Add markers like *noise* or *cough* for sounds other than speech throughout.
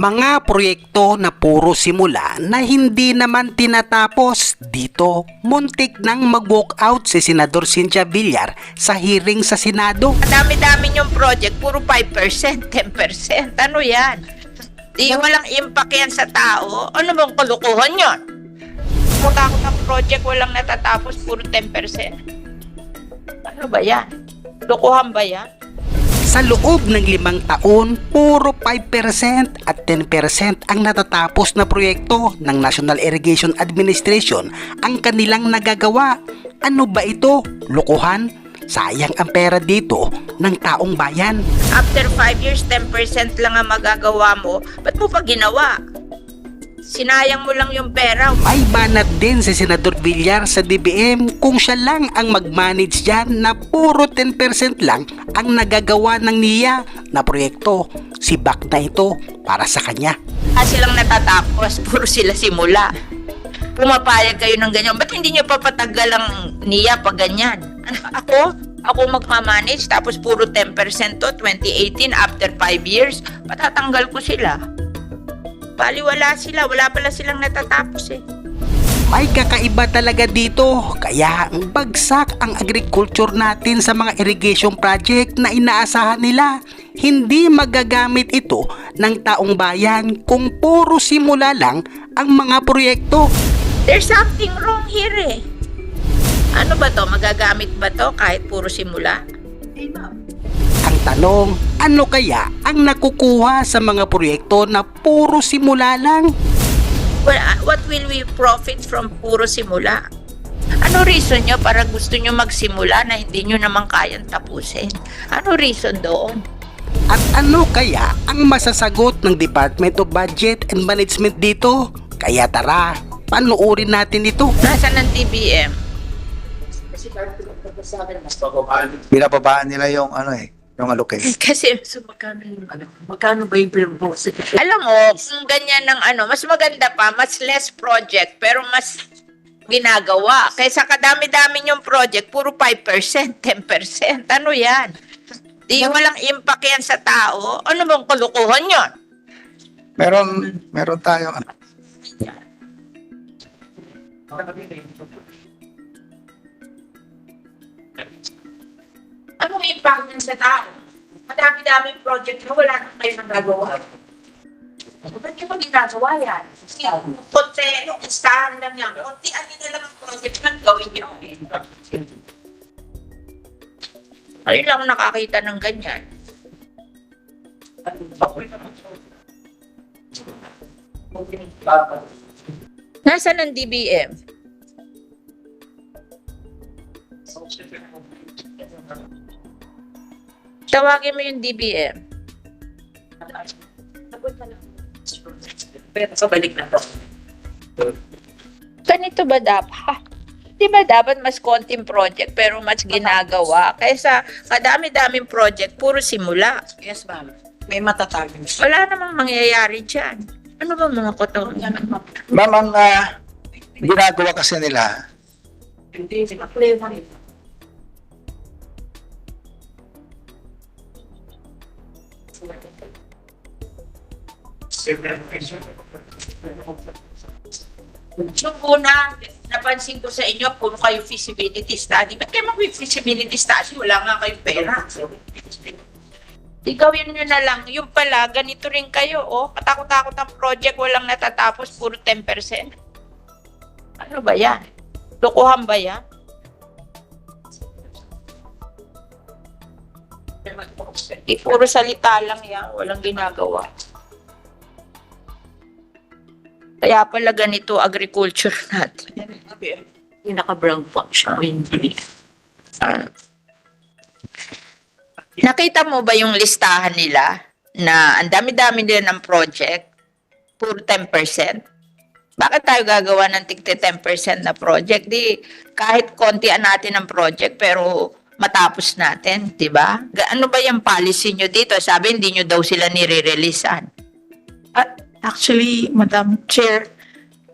Mga proyekto na puro simula na hindi naman tinatapos dito. Muntik nang mag-walk out si Senador Cynthia Villar sa hearing sa Senado. Ang dami-dami yung project, puro 5%, 10%. Ano yan? Di walang impact yan sa tao. Ano bang kalukuhan yun? Puta ako ng project, walang natatapos, puro 10%. Ano ba yan? Lukuhan ba yan? Sa loob ng limang taon, puro 5% at 10% ang natatapos na proyekto ng National Irrigation Administration ang kanilang nagagawa. Ano ba ito? Lukuhan? Sayang ang pera dito ng taong bayan. After 5 years, 10% lang ang magagawa mo. Ba't mo pa ginawa? Sinayang mo lang yung pera. May banat din si Senador Villar sa DBM kung siya lang ang mag-manage dyan na puro 10% lang ang nagagawa ng niya na proyekto. Si Bak na ito para sa kanya. Ah, silang natatapos, *laughs* puro sila simula. Pumapayag kayo ng ganyan. Ba't hindi nyo papatagal ang niya pag ganyan? Ano, ako? Ako magmamanage tapos puro 10% to 2018 after 5 years. Patatanggal ko sila. Baliwala sila. Wala pala silang natatapos eh. May kakaiba talaga dito kaya ang bagsak ang agriculture natin sa mga irrigation project na inaasahan nila. Hindi magagamit ito ng taong bayan kung puro simula lang ang mga proyekto. There's something wrong here eh. Ano ba to? Magagamit ba to kahit puro simula? Ang tanong, ano kaya ang nakukuha sa mga proyekto na puro simula lang? Well, what will we profit from puro simula? Ano reason nyo para gusto nyo magsimula na hindi nyo naman kayang tapusin? Ano reason doon? At ano kaya ang masasagot ng Department of Budget and Management dito? Kaya tara, panuorin natin ito. Nasaan ang TBM? binababaan nila yung ano eh, yung allocation. *laughs* Kasi, So, magkano yung ano? Magkano ba yung pinag-post? alam mo, kung ganyan ng ano, mas maganda pa, mas less project, pero mas ginagawa. Kaysa kadami-dami yung project, puro 5%, 10%. *laughs* Ano yan? Di walang impact yan sa tao. Ano bang kalukuhan yun? Meron, meron tayo ano, Impact niyan sa tao? Madami-daming project na wala nang kayo nagagawa. Ba't nyo ba ginagawa yan? Konselo, listahan lang yan. Unti-an nyo na lang ang project na gawin nyo. Ayun lang nakakita ng ganyan. Nasaan ang DBM? Tawagin mo yung DBM. Pero sa balik na to. Ganito ba dapat? Di ba dapat mas konting project pero mas ginagawa? Kaysa kadami-daming project, puro simula. Yes, ma'am. May matatag. Wala namang mangyayari dyan. Ano ba mga koto? Ma'am, ang ah, ginagawa kasi nila, Hindi, Nung una, napansin ko sa inyo, puro kayo feasibility study. Ba't kayo mag-feasibility study? Wala nga kayong pera. Di gawin nyo na lang. Yung pala, ganito rin kayo, oh. Katakot-takot ang project, walang natatapos, puro 10%. Ano ba yan? Lokohan ba yan? Puro salita lang yan, walang ginagawa. Kaya pala ganito agriculture natin. Yung naka-brown po siya. o Hindi. Ah. Nakita mo ba yung listahan nila na ang dami-dami nila ng project, puro 10%? Bakit tayo gagawa ng tigte 10% na project? Di kahit kontian natin ang project pero matapos natin, 'di ba? Ano ba yung policy nyo dito? Sabi hindi nyo daw sila nire-releasean. At actually, Madam Chair,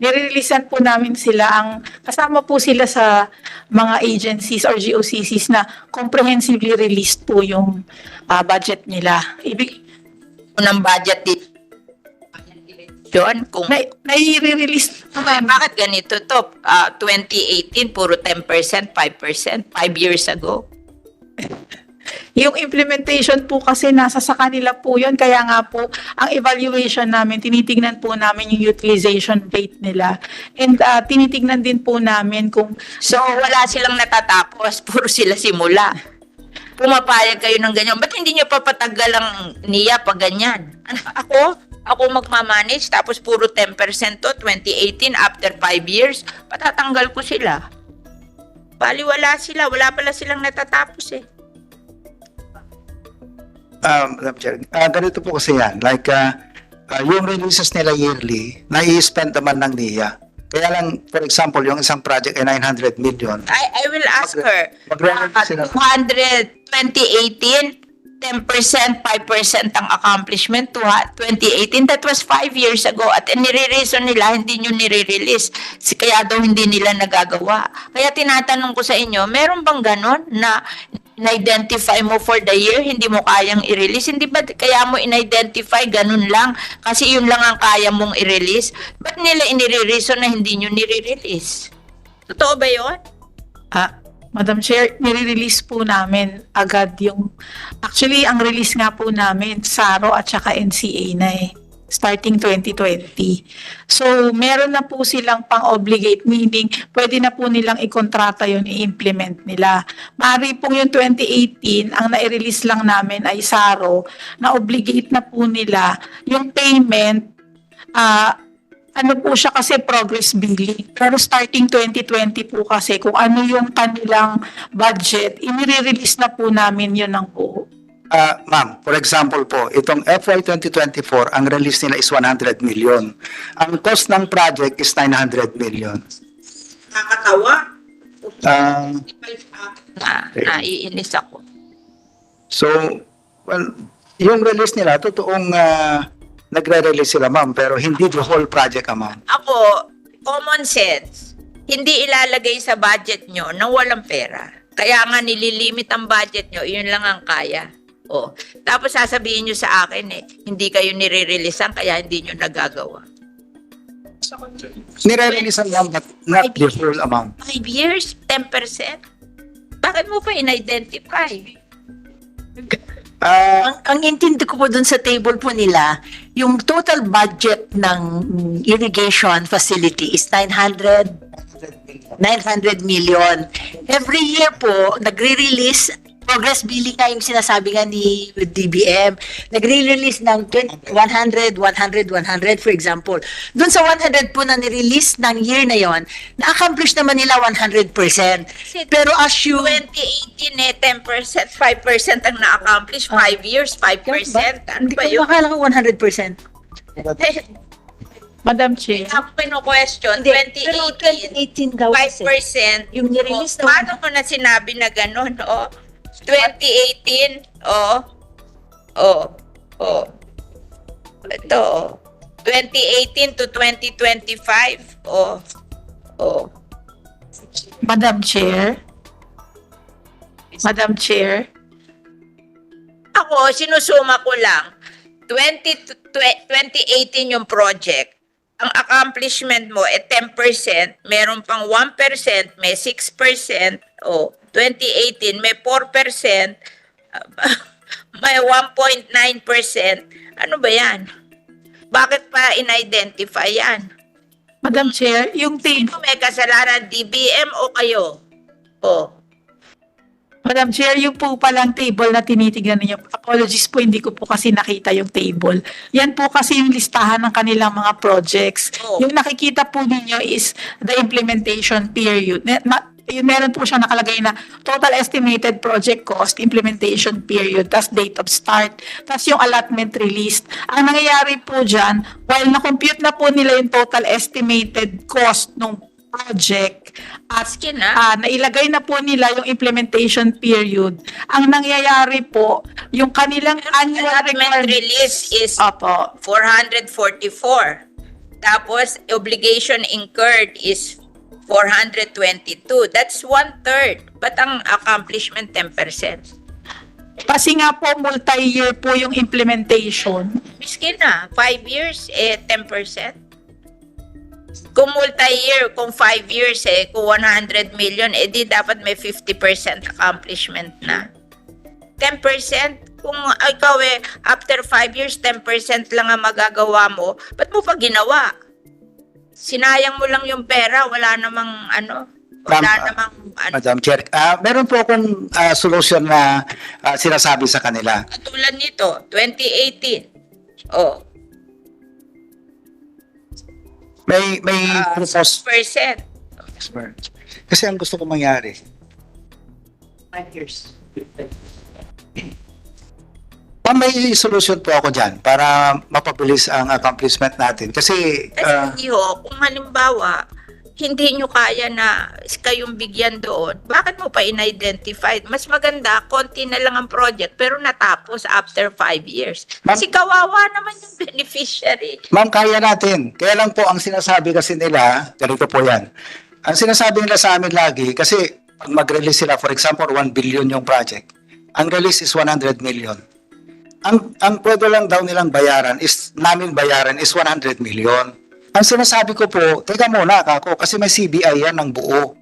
nire-releasean po namin sila ang kasama po sila sa mga agencies or GOCCs na comprehensively released po yung ah, budget nila. Ibig Unang budget dito. Doon, kung Na, nai-release Okay, bakit ganito to? Ah, 2018, puro 10%, 5%, 5 years ago. Yung implementation po kasi nasa sa kanila po yun. Kaya nga po, ang evaluation namin, tinitignan po namin yung utilization rate nila. And ah, tinitignan din po namin kung So, wala silang natatapos, *laughs* puro sila simula. Pumapayag kayo ng ganyan. Ba't hindi nyo papatagal ang niya pag ganyan? Ano, ako? Ako magmamanage, tapos puro 10% to, 2018, after 5 years, patatanggal ko sila. Baliwala sila, wala pala silang natatapos eh. Um, ah, ganito po kasi yan. Like, ah, ah, yung releases nila yearly, nai-spend naman ng NIA. Kaya lang, for example, yung isang project ay 900 million. I, I will ask her. Magre-release sila. 200, 2018, 10%, 5% ang accomplishment to 2018. That was 5 years ago. At nire-reason nila, hindi nyo nire-release. Kaya daw hindi nila nagagawa. Kaya tinatanong ko sa inyo, meron bang ganon na na-identify mo for the year, hindi mo kayang i-release? Hindi ba kaya mo in-identify ganun lang? Kasi yun lang ang kaya mong i-release? Ba't nila inire-reason na hindi nyo nire-release? Totoo ba yun? Ah, Madam Chair, nire-release po namin agad yung... Actually, ang release nga po namin, SARO at saka NCA na eh. Starting 2020. So, meron na po silang pang-obligate, meaning pwede na po nilang ikontrata yun, i-implement nila. Mari po yung 2018, ang nai-release lang namin ay SARO, na obligate na po nila yung payment ah ano po siya kasi progress billing. Pero starting 2020 po kasi kung ano yung kanilang budget, inire-release na po namin yun ng po. Ah, ma'am, for example po, itong FY 2024, ang release nila is 100 million. Ang cost ng project is 900 million. Nakakatawa. Ah, Na, naiinis ako. so, well, yung release nila, totoong ah, nagre-release sila, ma'am, pero hindi the whole project amount. Ako, common sense, hindi ilalagay sa budget nyo na walang pera. Kaya nga nililimit ang budget nyo, yun lang ang kaya. Oh. Tapos sasabihin nyo sa akin eh, hindi kayo nire-releasean kaya hindi nyo nagagawa. Nire-release lang, but not the whole amount. 5 years, 10%? Bakit mo pa in-identify? Ah, Ang, ang intindi ko po dun sa table po nila, yung total budget ng irrigation facility is 900 900 million. Every year po, nagre-release, progress billing nga yung sinasabi nga ni DBM, nagre-release ng 20 100, 100, 100 for example. Doon sa 100 po na nirelease ng year na yon, na-accomplish naman nila 100%. Pero as you... 2018 eh, 10%, 5% ang na-accomplish, 5 years, 5%. Ano Hindi ba ko yun? makala ko 100%. Madam Chair, Ako pino-question, Hindi, pero 2018, 2018 daw kasi. 5%. Yung nirelease Oh, na paano mo na sinabi na gano'n, oh? 2018, oh. Oh. Oh. Ito, oh. 2018 to 2025, oh. Oh. Madam Chair, Madam Chair, Ako, sinusuma ko lang. 20 to twe- 2018 yung project. Ang accomplishment mo eh 10%, meron pang 1%, may 6%, o 2018 may 4%, *laughs* may 1.9%. Ano ba yan? Bakit pa in-identify yan? Madam Chair, yung table, Sino may kasalanan, DBM o kayo? O, Madam Chair, yung po palang table na tinitignan ninyo, apologies po, hindi ko po kasi nakita yung table. Yan po kasi yung listahan ng kanilang mga projects. Oh. Yung nakikita po ninyo is the implementation period. Ma- yung meron po siya nakalagay na total estimated project cost, implementation period, tas date of start, tas yung allotment released. Ang nangyayari po dyan, while na-compute na po nila yung total estimated cost ng project at ah, nailagay na po nila yung implementation period. Ang nangyayari po, yung kanilang annual requirement. release is Opo. 444. Tapos, obligation incurred is 422. That's one-third. But ang accomplishment, 10%. Kasi nga po, multi-year po yung implementation. Miskin na, 5 years, eh, 10%. Kung multi-year, kung 5 years, eh, kung 100 million, eh, di dapat may 50% accomplishment na. 10%, kung ikaw eh, after 5 years, 10% lang ang magagawa mo, ba't mo pa ginawa? Sinayang mo lang yung pera, wala namang, ano, wala Ma'am, namang, ano, Madam Chair, ah, meron po akong ah, solusyon na ah, sinasabi sa kanila. katulad nito, 2018. Oh, May may Ah, propose percent. kasi ang gusto ko mangyari. Ma'am, may solution po ako dyan para mapabilis ang accomplishment natin. Kasi, ah, Kasi ho, kung halimbawa, hindi nyo kaya na kayong bigyan doon, bakit mo pa in-identify? Mas maganda, konti na lang ang project, pero natapos after five years. Kasi kawawa naman yung *laughs* beneficiary. ma'am, kaya natin. Kaya lang po, ang sinasabi kasi nila, ganito po yan. Ang sinasabi nila sa amin lagi, kasi pag mag-release sila, for example, 1 billion yung project, ang release is 100 million. Ang, ang pwede lang daw nilang bayaran is, namin bayaran is 100 million. Ang sinasabi ko po, teka muna kako, kasi may CBI yan ng buo.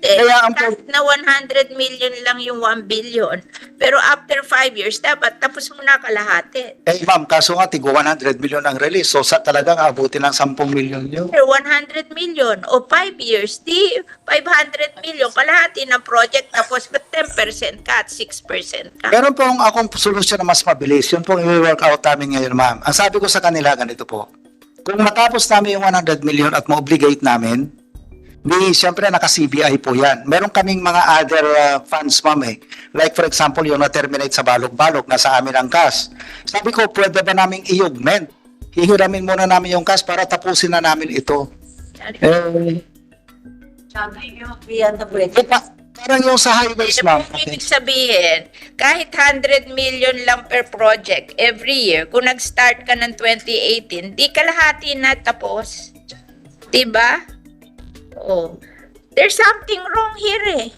Eh, Kaya ang kahit na 100 million lang yung 1 billion, pero after five years, dapat tapos mo na kalahati. Eh ma'am, kaso nga, tigo 100 million ang release. So sa talagang abutin ng 10 million yun. Pero 100 million o 5 years, di 500 million, kalahati ng project, tapos ba't 10% ka at 6% ka? Meron pong akong solusyon na mas mabilis. Yun pong i-work out namin ngayon, ma'am. Ang sabi ko sa kanila, ganito po. Kung matapos namin yung 100 million at ma-obligate namin, di, siyempre naka-CBI po yan. Meron kaming mga other uh, funds, ma'am eh. Like for example, yung na-terminate sa balok-balok, nasa amin ang cash. Sabi ko, pwede ba naming i-augment? Hihiramin muna namin yung cash para tapusin na namin ito. Eh, Beyond the bridge. Pa- parang yung sa highways, ma'am. Ibig ibig sabihin, kahit 100 million lang per project every year, kung nag-start ka ng 2018, di kalahati na tapos. Diba? Oh. There's something wrong here eh.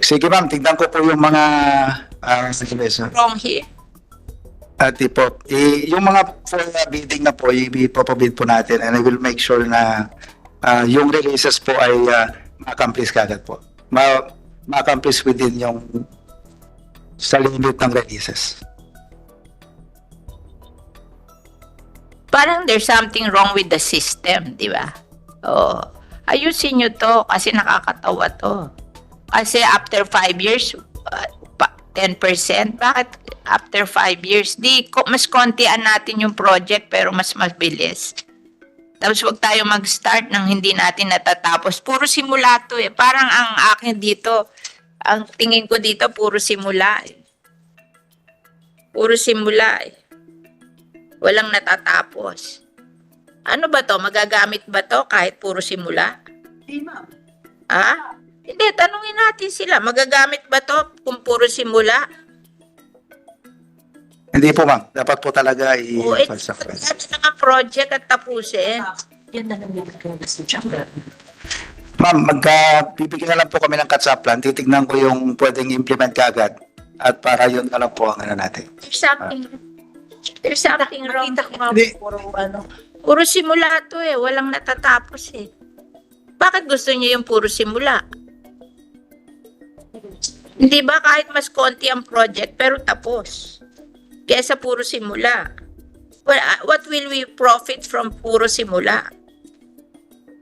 Sige ma'am, tignan ko po yung mga uh, Wrong here. At po, eh, yung mga for bidding na po, ipapabid po natin and I will make sure na ah, yung releases po ay uh, ma-accomplish kagad po. Ma- ma-accomplish within yung sa limit ng releases. Parang there's something wrong with the system, di ba? Oh. Ayusin nyo to kasi nakakatawa to. Kasi after five years, uh, 10%. Bakit after 5 years? Di, ko, mas kontian natin yung project pero mas mabilis. Tapos wag tayo mag-start nang hindi natin natatapos. Puro simula to eh. Parang ang akin dito, ang tingin ko dito, puro simula eh. Puro simula eh. Walang natatapos. Ano ba to? Magagamit ba to kahit puro simula? Ha? Hindi, tanungin natin sila. Magagamit ba to kung puro simula? Hindi po ma'am, dapat po talaga i O, eh, ano na nga project at tapusin? Yan na lang yung gusto Ma'am, magka bibigyan na lang po kami ng catch-up plan. Titignan ko yung pwedeng implement kagad. At para yun na lang po ang ano natin. There's something, there's something wrong. Hindi. Puro ano. Puro simula to eh. Walang natatapos eh. Bakit gusto niyo yung puro simula? Hindi ba kahit mas konti ang project pero tapos? Kesa puro simula. Well, what will we profit from puro simula?